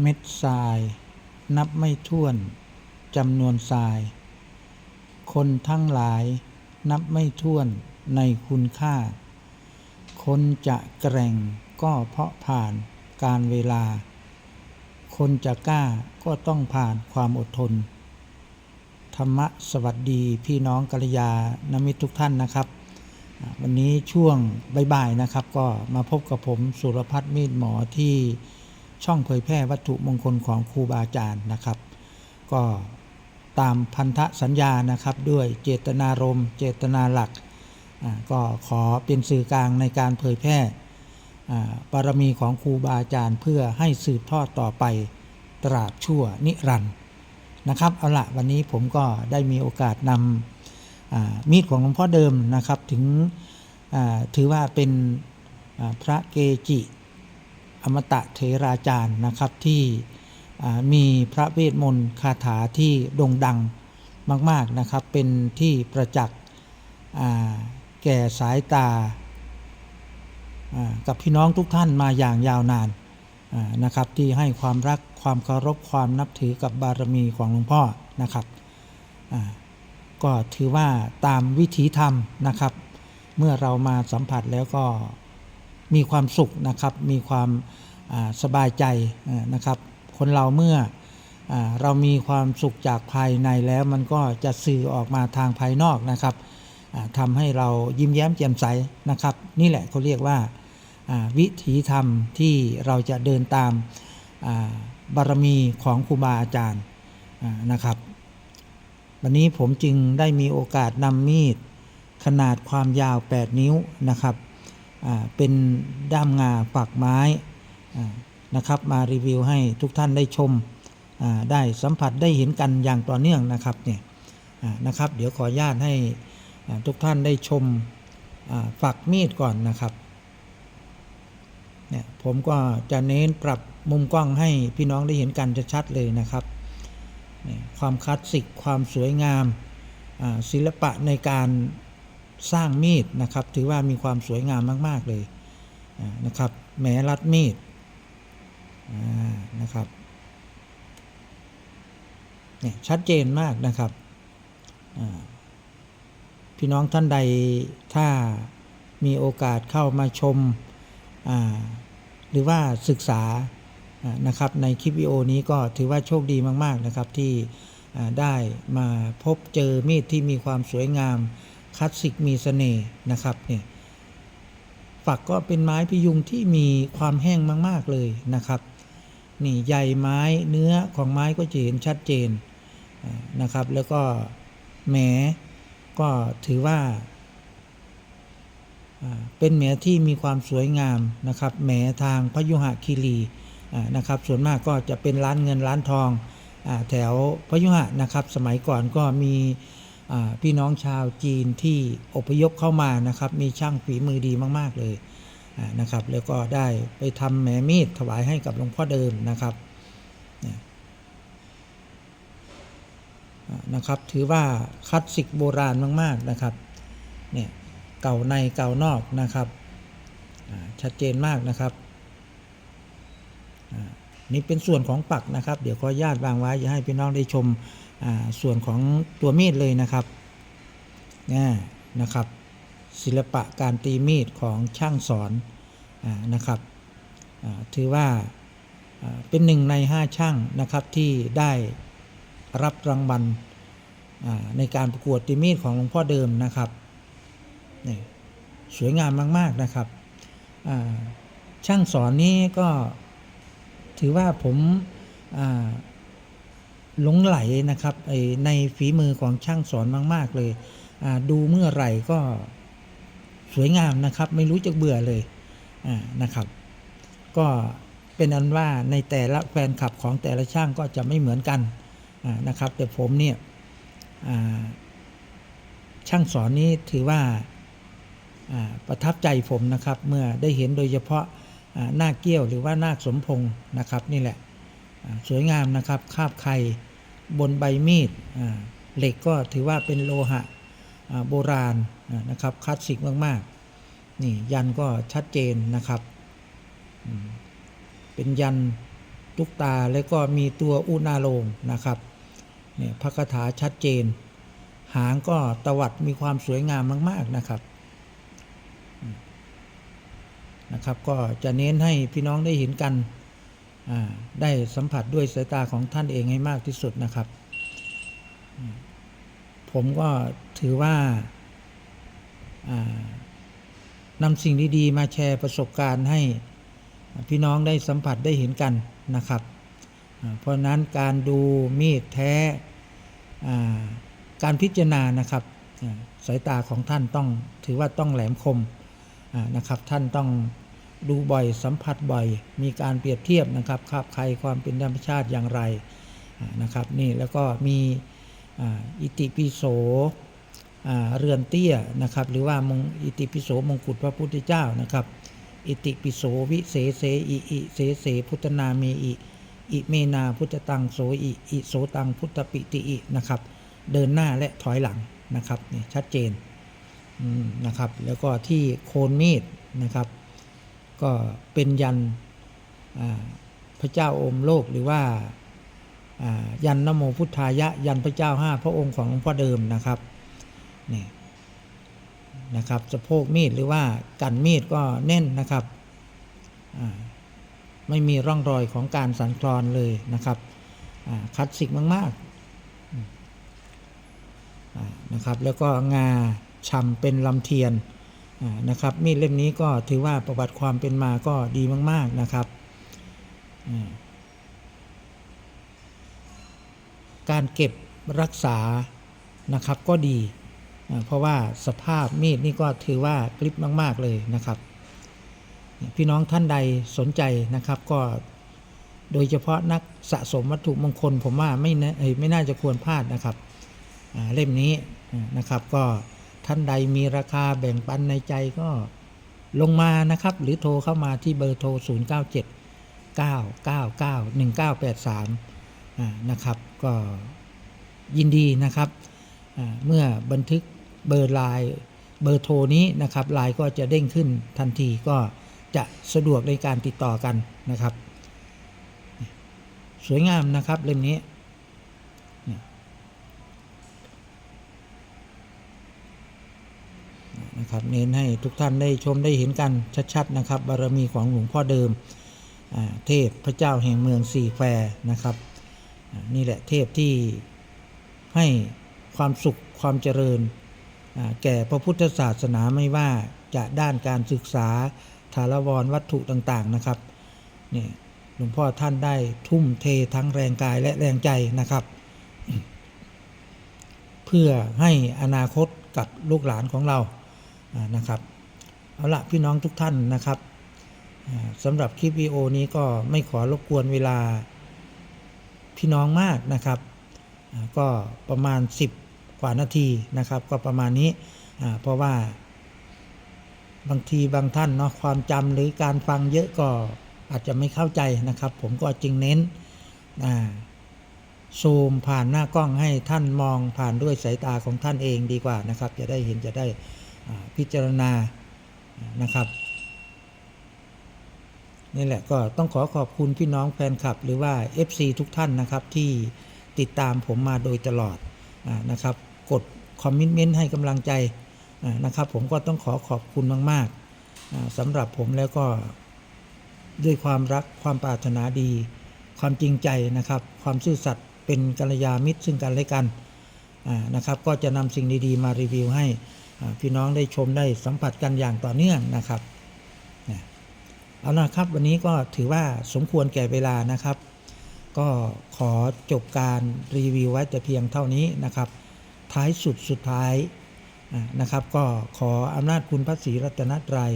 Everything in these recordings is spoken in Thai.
เม็ดทราย นับไม่ถ้วนจำนวนทราย คนทั้งหลายนับไม่ถ้วนในคุณค่า คนจะแกร่งก็เพราะผ่านการเวลา คนจะกล้าก็ต้องผ่านความอดทน ธรรมะสวัสดีพี่น้องกัลยาณมิตรทุกท่านนะครับ วันนี้ช่วงบ่ายๆนะครับ ก็มาพบกับผมสุรพัฒน์มีดหมอที่ ช่องเผยแพร่วัตถุมงคลของครูบาอาจารย์นะครับ ก็ตามพันธสัญญานะครับด้วยเจตนารมณ์ เจตนาหลัก ก็ขอเป็นสื่อกลางในการเผยแพร่บารมีของครูบาอาจารย์ เพื่อให้สืบทอดต่อไปตราบชั่วนิรันดร์นะครับเอาละวันนี้ผมก็ได้มีโอกาสนำมีดของหลวงพ่อเดิมนะครับถึงถือว่าเป็นพระเกจิ อมตะเทราจารย์นะครับที่มีพระเวทมนต์คาถาที่โด่งดังมาก ๆนะครับ เป็นที่ประจักษ์แก่สายตากับพี่น้องทุกท่านมาอย่างยาวนานนะครับที่ให้ความรักความเคารพความนับถือกับบารมีของหลวงพ่อนะครับก็ถือว่าตามวิถีธรรมนะครับ เมื่อเรามาสัมผัสแล้วก็ มีความสุขนะครับ มีความสบายใจนะครับ คนเราเมื่ออเรามีความสุขจากภายในแล้วมันก็จะสื่อออกมาทางภายนอกนะครับอ่าทำให้เรายิ้มแย้มแจ่มใสนะครับ นี่แหละเขาเรียกว่าวิถีธรรมที่เราจะเดินตามบารมีของครูบาอาจารย์นะครับ วันนี้ผมจึงได้มีโอกาสนำมีดขนาดความยาว 8 นิ้วนะครับ เป็นด้ามงาปักไม้นะครับ มารีวิวให้ทุกท่านได้ชมได้สัมผัสได้เห็นกันอย่างต่อเนื่องนะครับเนี่ยนะครับ เดี๋ยวขออนุญาตให้ทุกท่านได้ชมฝักมีดก่อนนะครับเนี่ยผมก็จะเน้นปรับมุมกล้องให้พี่น้องได้เห็นกันชัดๆเลยนะครับความคลาสสิกความสวยงามศิลปะในการ สร้างมีดนะครับ ถือว่ามีความสวยงามมาก ๆ เลยนะครับแหมรัดมีดนะครับเนี่ยชัดเจนมากนะครับพี่น้องท่านใดถ้ามีโอกาสเข้ามาชมาหรือว่าศึกษานะครับในคลิปวิดีโอนี้ก็ถือว่าโชคดีมาก ๆ นะครับที่ได้มาพบเจอมีดที่มีความสวยงาม คลาสสิกมีเสน่ห์นะครับเนี่ยฝักก็เป็นไม้พยุงที่มีความแห้งมาก ๆ เลยนะครับ นี่ใยไม้เนื้อของไม้ก็จะเห็นชัดเจนนะครับ แล้วก็แหมก็ถือว่า เป็นแหมที่มีความสวยงามนะครับแหมทางพยุหะคีรีนะครับ ส่วนมากก็จะเป็นร้านเงินร้านทองอแถวพยุหะนะครับ สมัยก่อนก็มี พี่น้องชาวจีนที่อพยพเข้ามานะครับ มีช่างฝีมือดีมาก ๆ เลยนะครับ แล้วก็ได้ไปทำแหมมีดถวายให้กับหลวงพ่อเดิมนะครับนะครับ ถือว่าคลาสสิกโบราณมาก ๆ นะครับ เนี่ยเก่าในเก่านอกนะครับชัดเจนมากนะครับ นี่เป็นส่วนของปักนะครับ เดี๋ยวขอญาตวางไว้จะให้พี่น้องได้ชมส่วนของตัวมีดเลยนะครับนี่นะครับ ศิลปะการตีมีดของช่างสอนอนะครับถือว่าเป็นหนึ่งในห้าช่างนะครับที่ได้รับรางวัลในการประกวดตีมีดของหลวงพ่อเดิมนะครับนี่สวยงามมาก ๆ นะครับช่างสอนนี้ก็ ถือว่าผมหลงไหลนะครับในฝีมือของช่างสอนมาก ๆ เลยดูเมื่อไหร่ก็สวยงามนะครับ ไม่รู้จะเบื่อเลยนะครับ ก็เป็นอันว่าในแต่ละแฟนคลับของแต่ละช่างก็จะไม่เหมือนกันนะครับ แต่ผมเนี่ยช่างสอนนี้ถือว่าประทับใจผมนะครับ เมื่อได้เห็นโดยเฉพาะ อ่านาเกี้ยวหรือว่านาคสมพงศ์นะครับนี่แหละสวยงามนะครับคาบไข่บนใบมีดเหล็กก็ถือว่าเป็นโลหะโบราณนะครับคลาสสิกมากๆนี่ยันก็ชัดเจนนะครับ เป็นยันตุกตาแล้วก็มีตัวอุณาโลมนะครับเนี่ยพระคาถาชัดเจน หางก็ตวัดมีความสวยงามมาก ๆนะครับ นะครับ ก็จะเน้นให้พี่น้องได้เห็นกันได้สัมผัสด้วยสายตาของท่านเองให้มากที่สุดนะครับ ผมก็ถือว่านำสิ่งดีๆมาแชร์ประสบการณ์ให้พี่น้องได้สัมผัสได้เห็นกันนะครับ เพราะนั้นการดูมีดแท้การพิจารณานะครับสายตาของท่านต้องถือว่าต้องแหลมคม นะครับ ท่านต้องดูบ่อยสัมผัสบ่อย มีการเปรียบเทียบนะครับคาบใครความเป็นธรรมชาติอย่างไรนะครับนี่แล้วก็มีอิติปิโสเรือนเตี้ยนะครับหรือว่ามงอิติปิโสมงกุฎพระพุทธเจ้านะครับ อิติปิโสวิเศษเสอิอิเสเสพุทธนาเมอิอิเมนาพุทธตังโสอิอิโสตังพุทธปิติอินะครับ เดินหน้าและถอยหลังนะครับนี่ชัดเจน นะครับ แล้วก็ที่โคนมีดนะครับ ก็เป็นยันพระเจ้าอมโลกหรือว่ายันนโมพุทธายะ ยันพระเจ้าห้าพระองค์ของหลวงพ่อเดิมนะครับนี่นะครับสะโพกมีดหรือว่ากันมีดก็แน่นนะครับไม่มีร่องรอยของการสั่นคลอนเลยนะครับคลาสสิกมากๆนะครับ แล้วก็งา ชำเป็นลำเทียนนะครับมีดเล่มนี้ก็ถือว่าประวัติความเป็นมาก็ดีมาก ๆนะครับ การเก็บรักษานะครับก็ดี เพราะว่าสภาพมีดนี่ก็ถือว่ากริบมาก ๆ เลยนะครับ พี่น้องท่านใดสนใจนะครับก็โดยเฉพาะนักสะสมวัตถุมงคลผมว่าไม่นะเอ้ยไม่น่าจะควรพลาดนะครับเล่มนี้นะครับก็ ท่านใดมีราคาแบ่งปันในใจก็ลงมานะครับ หรือโทรเข้ามาที่เบอร์โทร 0 9 7 9 9 9 1 9 8 3นะครับ ก็ยินดีนะครับ เมื่อบันทึกเบอร์ไลน์เบอร์โทรนี้นะครับไลน์ก็จะเด้งขึ้นทันทีก็จะสะดวกในการติดต่อกันนะครับ สวยงามนะครับเล่มนี้ นะครับ เน้นให้ทุกท่านได้ชมได้เห็นกันชัดๆนะครับ บารมีของหลวงพ่อเดิมเทพพระเจ้าแห่งเมืองสี่แควนะครับนี่แหละเทพที่ให้ความสุขความเจริญ แก่พระพุทธศาสนาไม่ว่าจะด้านการศึกษาถารวรวัตถุต่างๆนะครับนี่หลวงพ่อท่านได้ทุ่มเททั้งแรงกายและแรงใจนะครับ เพื่อให้อนาคตกับลูกหลานของเรา นะครับ เอาละพี่น้องทุกท่านนะครับสำหรับคลิปวิดีโอนี้ก็ไม่ขอรบกวนเวลาพี่น้องมากนะครับ ก็ประมาณ 10 กว่านาทีนะครับ ก็ประมาณนี้เพราะว่าบางทีบางท่านเนาะความจำหรือการฟังเยอะก็อาจจะไม่เข้าใจนะครับ ผมก็จึงเน้นซูมผ่านหน้ากล้องให้ท่านมองผ่านด้วยสายตาของท่านเองดีกว่านะครับ จะได้เห็นจะได้ พิจารณานะครับนี่แหละก็ต้องขอขอบคุณพี่น้องแฟนคลับ หรือว่า FC ทุกท่านนะครับที่ติดตามผมมาโดยตลอดนะครับ กดคอมมิชเมนต์ให้กำลังใจนะครับ ผมก็ต้องขอขอบคุณมากๆสำหรับผมแล้วก็ด้วยความรักความปรารถนาดี ความจริงใจนะครับ ความซื่อสัตย์เป็นกัลยาณมิตรซึ่งกันและกันนะครับ ก็จะนำสิ่งดีๆ มารีวิวให้ พี่น้องได้ชมได้สัมผัสกันอย่างต่อเนื่องนะครับเอาละครับวันนี้ก็ถือว่าสมควรแก่เวลานะครับ ก็ขอจบการรีวิวไว้แต่เพียงเท่านี้นะครับ ท้ายสุดสุดท้ายนะครับ ก็ขออำนาจคุณพระศรีรัตนตรัย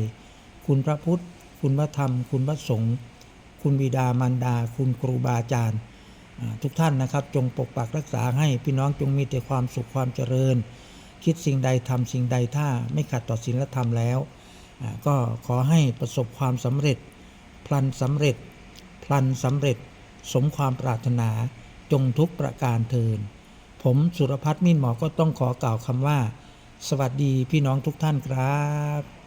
คุณพระพุทธ คุณพระธรรม คุณพระสงฆ์คุณบิดามารดา คุณครูบาอาจารย์ทุกท่านนะครับ จงปกปักรักษาให้พี่น้องจงมีแต่ความสุขความเจริญ คิดสิ่งใดทำสิ่งใดถ้าไม่ขัดต่อศีลธรรมแล้ว ก็ขอให้ประสบความสำเร็จ พลันสำเร็จ พลันสำเร็จ สมความปรารถนาจงทุกประการเทิน ผมสุรพัฒน์มิ่นหมอก็ต้องขอกล่าวคำว่า สวัสดีพี่น้องทุกท่านครับ